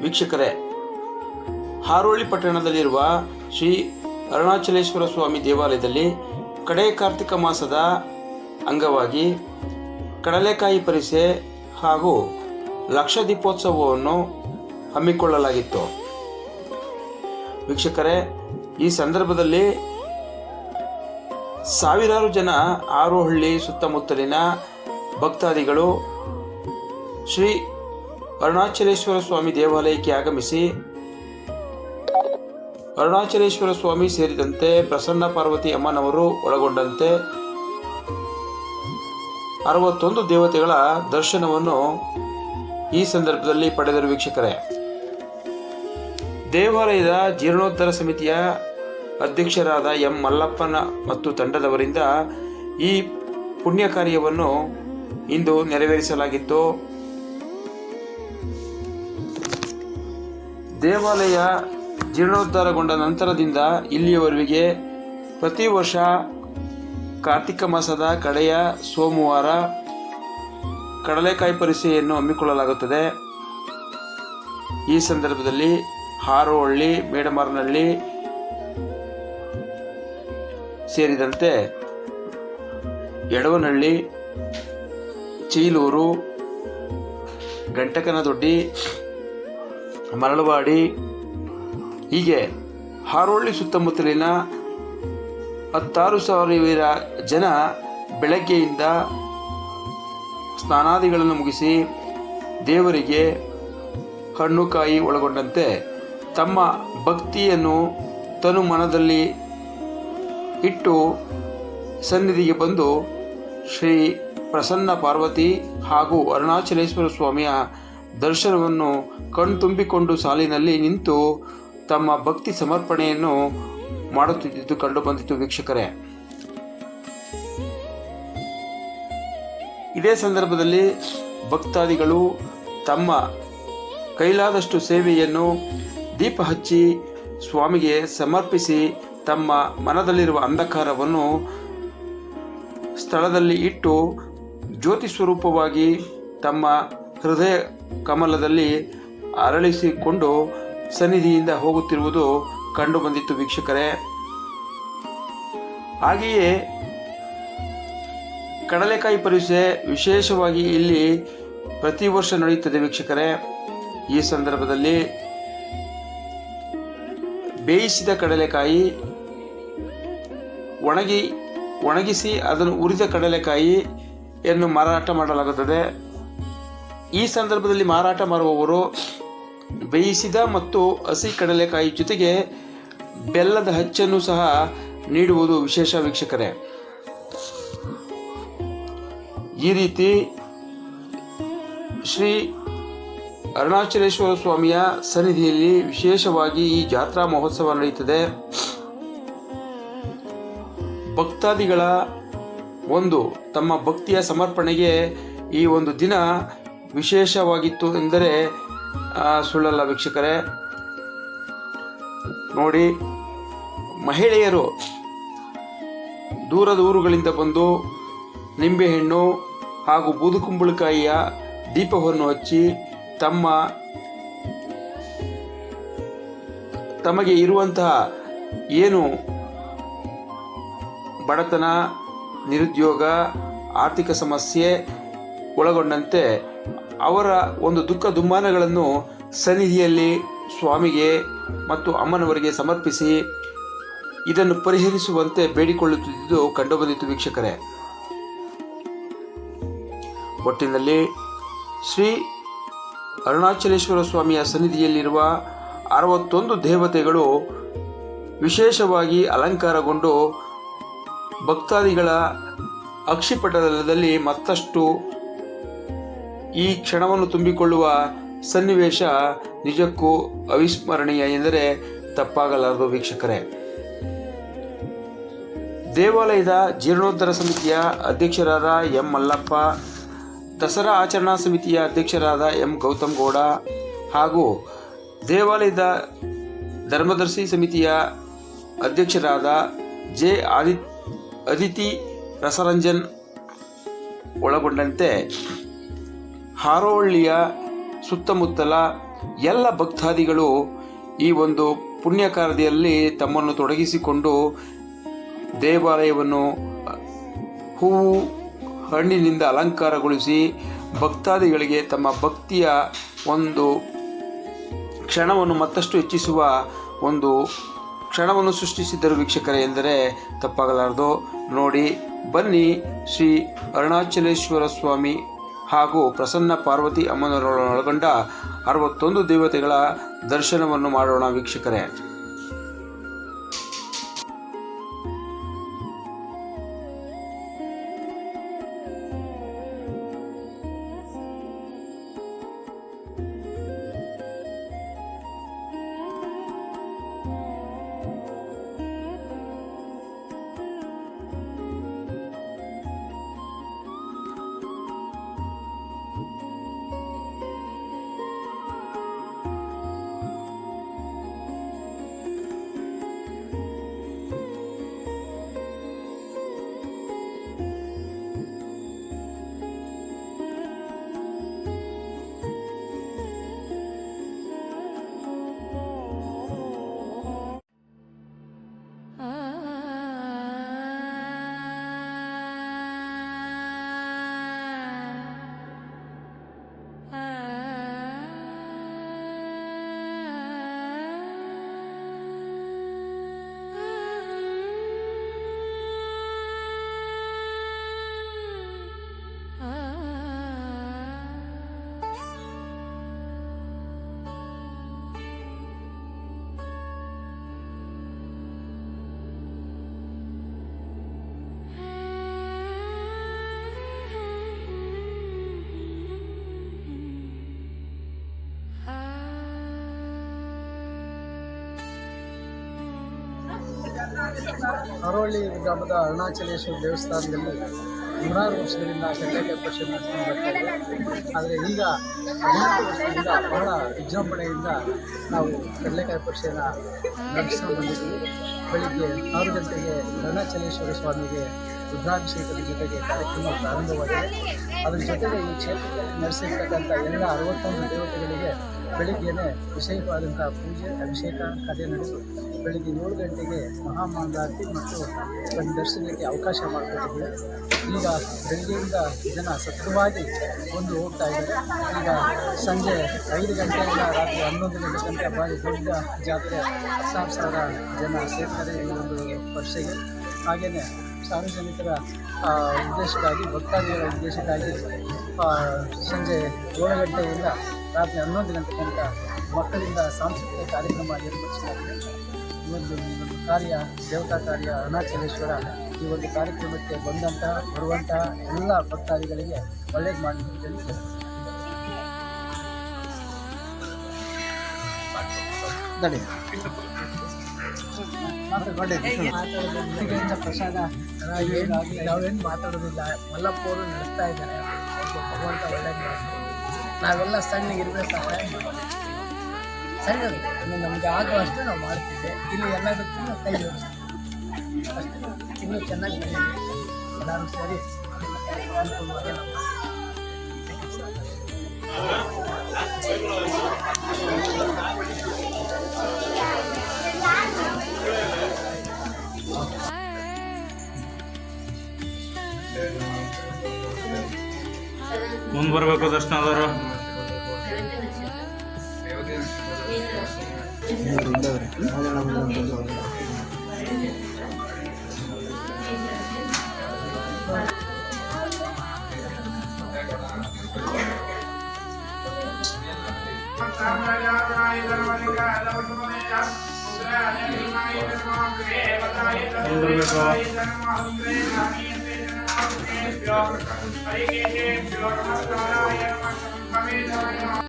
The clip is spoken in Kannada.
ವೀಕ್ಷಕರೇ ಹಾರೋಳಿ ಪಟ್ಟಣದಲ್ಲಿರುವ ಶ್ರೀ ಅರುಣಾಚಲೇಶ್ವರ ಸ್ವಾಮಿ ದೇವಾಲಯದಲ್ಲಿ ಕಡೆ ಕಾರ್ತಿಕ ಮಾಸದ ಅಂಗವಾಗಿ ಕಡಲೆಕಾಯಿ ಪರಿಸೆ ಹಾಗೂ ಲಕ್ಷ ದೀಪೋತ್ಸವವನ್ನು ಹಮ್ಮಿಕೊಳ್ಳಲಾಗಿತ್ತು. ವೀಕ್ಷಕರೇ, ಈ ಸಂದರ್ಭದಲ್ಲಿ ಸಾವಿರಾರು ಜನ ಆರೋಹಳ್ಳಿ ಸುತ್ತಮುತ್ತಲಿನ ಭಕ್ತಾದಿಗಳು ಶ್ರೀ ಅರುಣಾಚಲೇಶ್ವರ ಸ್ವಾಮಿ ದೇವಾಲಯಕ್ಕೆ ಆಗಮಿಸಿ, ಅರುಣಾಚಲೇಶ್ವರ ಸ್ವಾಮಿ ಸೇರಿದಂತೆ ಪ್ರಸನ್ನ ಪಾರ್ವತಿ ಅಮ್ಮನವರು ಒಳಗೊಂಡಂತೆ ಅರವತ್ತೊಂದು ದೇವತೆಗಳ ದರ್ಶನವನ್ನು ಈ ಸಂದರ್ಭದಲ್ಲಿ ಪಡೆದರು ವೀಕ್ಷಕರೇ. ದೇವಾಲಯದ ಜೀರ್ಣೋದ್ಧಾರ ಸಮಿತಿಯ ಅಧ್ಯಕ್ಷರಾದ ಎಂ ಮಲ್ಲಪ್ಪನ ಮತ್ತು ತಂಡದವರಿಂದ ಈ ಪುಣ್ಯ ಕಾರ್ಯವನ್ನು ಇಂದು ನೆರವೇರಿಸಲಾಗಿತ್ತು. ದೇವಾಲಯ ಜೀರ್ಣೋದ್ಧಾರಗೊಂಡ ನಂತರದಿಂದ ಇಲ್ಲಿಯವರೆಗೆ ಪ್ರತಿ ವರ್ಷ ಕಾರ್ತಿಕ ಮಾಸದ ಕಡೆಯ ಸೋಮವಾರ ಕಡಲೆಕಾಯಿ ಪರಿಸೆಯನ್ನು ಹಮ್ಮಿಕೊಳ್ಳಲಾಗುತ್ತದೆ. ಈ ಸಂದರ್ಭದಲ್ಲಿ ಹಾರೋಹಳ್ಳಿ, ಮೇಡಮಾರನಹಳ್ಳಿ ಸೇರಿದಂತೆ ಎಡವನಹಳ್ಳಿ ಚೀಲೂರು, ಗಂಟಕನದೊಡ್ಡಿ, ಮರಳವಾಡಿ ಹೀಗೆ ಹಾರೋಹಳ್ಳಿ ಸುತ್ತಮುತ್ತಲಿನ ಹತ್ತಾರು ಸಾವಿರ ಜನ ಬೆಳಗ್ಗೆಯಿಂದ ಸ್ನಾನಾದಿಗಳನ್ನು ಮುಗಿಸಿ ದೇವರಿಗೆ ಹಣ್ಣು ಕಾಯಿ ಒಳಗೊಂಡಂತೆ ತಮ್ಮ ಭಕ್ತಿಯನ್ನು ತನು ಮನದಲ್ಲಿ ಇಟ್ಟು ಸನ್ನಿಧಿಗೆ ಬಂದು ಶ್ರೀ ಪ್ರಸನ್ನ ಪಾರ್ವತಿ ಹಾಗೂ ಅರುಣಾಚಲೇಶ್ವರ ಸ್ವಾಮಿಯ ದರ್ಶನವನ್ನು ಕಣ್ತುಂಬಿಕೊಂಡು ಸಾಲಿನಲ್ಲಿ ನಿಂತು ತಮ್ಮ ಭಕ್ತಿ ಸಮರ್ಪಣೆಯನ್ನು ಮಾಡುತ್ತಿದ್ದುದು ಕಂಡು ಬಂದಿತು ವೀಕ್ಷಕರೇ. ಇದೇ ಸಂದರ್ಭದಲ್ಲಿ ಭಕ್ತಾದಿಗಳು ತಮ್ಮ ಕೈಲಾದಷ್ಟು ಸೇವೆಯನ್ನು ದೀಪ ಹಚ್ಚಿ ಸ್ವಾಮಿಗೆ ಸಮರ್ಪಿಸಿ ತಮ್ಮ ಮನದಲ್ಲಿರುವ ಅಂಧಕಾರವನ್ನು ಸ್ಥಳದಲ್ಲಿ ಇಟ್ಟು ಜ್ಯೋತಿ ಸ್ವರೂಪವಾಗಿ ತಮ್ಮ ಹೃದಯ ಕಮಲದಲ್ಲಿ ಅರಳಿಸಿಕೊಂಡು ಸನ್ನಿಧಿಯಿಂದ ಹೋಗುತ್ತಿರುವುದು ಕಂಡು ಬಂದಿತ್ತು ವೀಕ್ಷಕರೇ. ಹಾಗೆಯೇ ಕಡಲೆಕಾಯಿ ಪರಿಷೆ ವಿಶೇಷವಾಗಿ ಇಲ್ಲಿ ಪ್ರತಿ ವರ್ಷ ನಡೆಯುತ್ತದೆ ವೀಕ್ಷಕರೇ. ಈ ಸಂದರ್ಭದಲ್ಲಿ ಬೇಯಿಸಿದ ಕಡಲೆಕಾಯಿ, ಒಣಗಿ, ಒಣಗಿಸಿ ಅದನ್ನು ಉರಿದ ಕಡಲೆಕಾಯಿಯನ್ನು ಮಾರಾಟ ಮಾಡಲಾಗುತ್ತದೆ. ಈ ಸಂದರ್ಭದಲ್ಲಿ ಮಾರಾಟ ಮಾಡುವವರು ಬೇಯಿಸಿದ ಮತ್ತು ಹಸಿ ಕಡಲೆಕಾಯಿ ಜೊತೆಗೆ ಬೆಲ್ಲದ ಹಚ್ಚನ್ನು ಸಹ ನೀಡುವುದು ವಿಶೇಷ ವೀಕ್ಷಕರೇ. ಈ ರೀತಿ ಶ್ರೀ ಅರುಣಾಚಲೇಶ್ವರ ಸ್ವಾಮಿಯ ಸನ್ನಿಧಿಯಲ್ಲಿ ವಿಶೇಷವಾಗಿ ಈ ಜಾತ್ರಾ ಮಹೋತ್ಸವ ನಡೆಯುತ್ತದೆ. ಭಕ್ತಾದಿಗಳ ಒಂದು ತಮ್ಮ ಭಕ್ತಿಯ ಸಮರ್ಪಣೆಗೆ ಈ ಒಂದು ದಿನ ವಿಶೇಷವಾಗಿತ್ತು ಎಂದರೆ ಸುಳ್ಳಲ್ಲ ವೀಕ್ಷಕರೇ. ನೋಡಿ ಮಹಿಳೆಯರು ದೂರದ ಊರುಗಳಿಂದ ಬಂದು ನಿಂಬೆಹಣ್ಣು ಹಾಗೂ ಬೂದುಕುಂಬಳಕಾಯಿಯ ದೀಪವನ್ನು ಹಚ್ಚಿ ತಮ್ಮ ತಮಗೆ ಇರುವಂತಹ ಏನು ಬಡತನ, ನಿರುದ್ಯೋಗ, ಆರ್ಥಿಕ ಸಮಸ್ಯೆ ಒಳಗೊಂಡಂತೆ ಅವರ ಒಂದು ದುಃಖ ದುಮ್ಮಾನಗಳನ್ನು ಸನ್ನಿಧಿಯಲ್ಲಿ ಸ್ವಾಮಿಗೆ ಮತ್ತು ಅಮ್ಮನವರಿಗೆ ಸಮರ್ಪಿಸಿ ಇದನ್ನು ಪರಿಹರಿಸುವಂತೆ ಬೇಡಿಕೊಳ್ಳುತ್ತಿದ್ದುದು ಕಂಡುಬಂದಿತು ವೀಕ್ಷಕರೇ. ಒಟ್ಟಿನಲ್ಲಿ ಶ್ರೀ ಅರುಣಾಚಲೇಶ್ವರ ಸ್ವಾಮಿಯ ಸನ್ನಿಧಿಯಲ್ಲಿರುವ ಅರವತ್ತೊಂದು ದೇವತೆಗಳು ವಿಶೇಷವಾಗಿ ಅಲಂಕಾರಗೊಂಡು ಭಕ್ತಾದಿಗಳ ಅಕ್ಷಿಪಟಲದಲ್ಲಿ ಮತ್ತಷ್ಟು ಈ ಕ್ಷಣವನ್ನು ತುಂಬಿಕೊಳ್ಳುವ ಸನ್ನಿವೇಶ ನಿಜಕ್ಕೂ ಅವಿಸ್ಮರಣೀಯ ಎಂದರೆ ತಪ್ಪಾಗಲಾರದು ವೀಕ್ಷಕರೇ. ದೇವಾಲಯದ ಜೀರ್ಣೋದ್ಧಾರ ಸಮಿತಿಯ ಅಧ್ಯಕ್ಷರಾದ ಎಂ ಮಲ್ಲಪ್ಪ, ದಸರಾ ಆಚರಣಾ ಸಮಿತಿಯ ಅಧ್ಯಕ್ಷರಾದ ಎಂ ಗೌತಮ್ ಗೌಡ ಹಾಗೂ ದೇವಾಲಯದ ಧರ್ಮದರ್ಶಿ ಸಮಿತಿಯ ಅಧ್ಯಕ್ಷರಾದ ಜೆ ಆದಿ, ಅದಿತಿ ರಸರಂಜನ್ ಒಳಗೊಂಡಂತೆ ಹಾರೋಹಳ್ಳಿಯ ಸುತ್ತಮುತ್ತಲ ಎಲ್ಲ ಭಕ್ತಾದಿಗಳು ಈ ಒಂದು ಪುಣ್ಯ ಕಾರ್ಯದಲ್ಲಿ ತಮ್ಮನ್ನು ತೊಡಗಿಸಿಕೊಂಡು ದೇವಾಲಯವನ್ನು, ಹೂವು ಹಣ್ಣಿನಿಂದ ಅಲಂಕಾರಗೊಳಿಸಿ ಭಕ್ತಾದಿಗಳಿಗೆ ತಮ್ಮ ಭಕ್ತಿಯ ಒಂದು ಕ್ಷಣವನ್ನು ಮತ್ತಷ್ಟು ಹೆಚ್ಚಿಸುವ ಒಂದು ಕ್ಷಣವನ್ನು ಸೃಷ್ಟಿಸಿದ್ದರು ವೀಕ್ಷಕರೇ ಎಂದರೆ ತಪ್ಪಾಗಲಾರದು. ನೋಡಿ, ಬನ್ನಿ ಶ್ರೀ ಅರುಣಾಚಲೇಶ್ವರ ಸ್ವಾಮಿ ಹಾಗೂ ಪ್ರಸನ್ನ ಪಾರ್ವತಿ ಅಮ್ಮನವರೊಳಗೊಂಡ ಅರವತ್ತೊಂದು ದೇವತೆಗಳ ದರ್ಶನವನ್ನು ಮಾಡೋಣ ವೀಕ್ಷಕರೇ. ಹರೋಳ್ಳಿ ಗ್ರಾಮದ ಅರುಣಾಚಲೇಶ್ವರ ದೇವಸ್ಥಾನದಲ್ಲಿ ನೂರಾರು ವರ್ಷಗಳಿಂದ ಪರಿಷತ್ ನಡೆಸ್ಕೊಂಡು ಬರ್ತಾ ಆದರೆ ಈಗ ಹದಿನೆಂಟು ವರ್ಷದಿಂದ ಬಹಳ ವಿಜೃಂಭಣೆಯಿಂದ ನಾವು ಕಡಲೆಕಾಯಿ ಪರಿಷೆನ ನಡೆಸ್ಕೊಂಡು ಬಂದಿದ್ದೀವಿ. ಬೆಳಿಗ್ಗೆ ಆರು ಗಂಟೆಗೆ ಅರುಣಾಚಲೇಶ್ವರ ಸ್ವಾಮಿಗೆ ರುದ್ರಾಭಿಷೇಕದ ಜೊತೆಗೆ ಕಾರ್ಯಕ್ರಮ ಪ್ರಾರಂಭವಾಗಿದೆ. ಅದರ ಜೊತೆಗೆ ಈ ಕ್ಷೇತ್ರದಲ್ಲಿ ನಡೆಸಿರ್ತಕ್ಕಂಥ ಎಲ್ಲ ಅರವತ್ತೊಂದು ದೇವತೆಗಳಿಗೆ ಬೆಳಿಗ್ಗೆನೆ ವಿಶೇಷವಾದಂಥ ಪೂಜೆ, ಅಭಿಷೇಕ, ಕಥೆ ನಡೆದು ಬೆಳಿಗ್ಗೆ ಏಳು ಗಂಟೆಗೆ ಮಹಾಮಂಗಳಾರತಿ ಮತ್ತು ಬಂದು ದರ್ಶನಕ್ಕೆ ಅವಕಾಶ ಮಾಡಿಕೊಟ್ಟಿದೆ. ಈಗ ಬೆಳಗ್ಗೆಯಿಂದ ಜನ ಸತತವಾಗಿ ಒಂದು ಹೋಗ್ತಾ ಇದ್ದಾರೆ. ಈಗ ಸಂಜೆ ಐದು ಗಂಟೆಯಿಂದ ರಾತ್ರಿ ಹನ್ನೊಂದು ಗಂಟೆ ತನಕ ಭಾರಿ ದೊಡ್ಡ ಜಾತ್ರೆ ಸಾವಿರ ಸಾವಿರ ಜನ ಸೇರ್ತಾರೆ ಈ ಒಂದು ವರ್ಷಕ್ಕೆ. ಹಾಗೆಯೇ ಸಾರ್ವಜನಿಕರ ಉದ್ದೇಶಕ್ಕಾಗಿ, ಭಕ್ತಾದಿಗಳ ಉದ್ದೇಶಕ್ಕಾಗಿ ಸಂಜೆ ಏಳು ಗಂಟೆಯಿಂದ ರಾತ್ರಿ ಹನ್ನೊಂದು ಗಂಟೆ ತನಕ ಮಕ್ಕಳಿಂದ ಸಾಂಸ್ಕೃತಿಕ ಕಾರ್ಯಕ್ರಮ ಏರ್ಪಡಿಸಲಾಗಿದೆ. ಈ ಒಂದು ಕಾರ್ಯ, ದೇವತಾ ಕಾರ್ಯ, ಅರುಣಾಚಲೇಶ್ವರ ಈ ಒಂದು ಕಾರ್ಯಕ್ರಮಕ್ಕೆ ಬಂದಂತಹ ಬರುವಂತಹ ಎಲ್ಲ ಭಕ್ತಾದಿಗಳಿಗೆ ಒಳ್ಳೇದು ಮಾಡಿ ಪ್ರಸಾದ ನಾವೇನು ಮಾತಾಡೋದಿಲ್ಲ ಮಲ್ಲಪ್ಪ ಅವರು ನಡೆಸ್ತಾ ಇದ್ದಾರೆ ಭಗವಂತ ಒಳ್ಳೇದು ನಾವೆಲ್ಲ ಸಣ್ಣಗಿರ್ಬೇಕಾದ್ರೆ ಸಣ್ಣದು ಅದು ನಮಗೆ ಆಗುವಷ್ಟು ನಾವು ಮಾಡ್ತಿದ್ದೆ. ಇಲ್ಲಿ ಎಲ್ಲದಕ್ಕೂ ಕೈ ಇನ್ನೂ ಚೆನ್ನಾಗಿ ಎಲ್ಲರೂ ಸರಿ ಮುಂದೆ ಬರಬೇಕು ದರ್ಶನ ಮುಂದೆ हरिकेशेभ्यो नमस्काराय नमः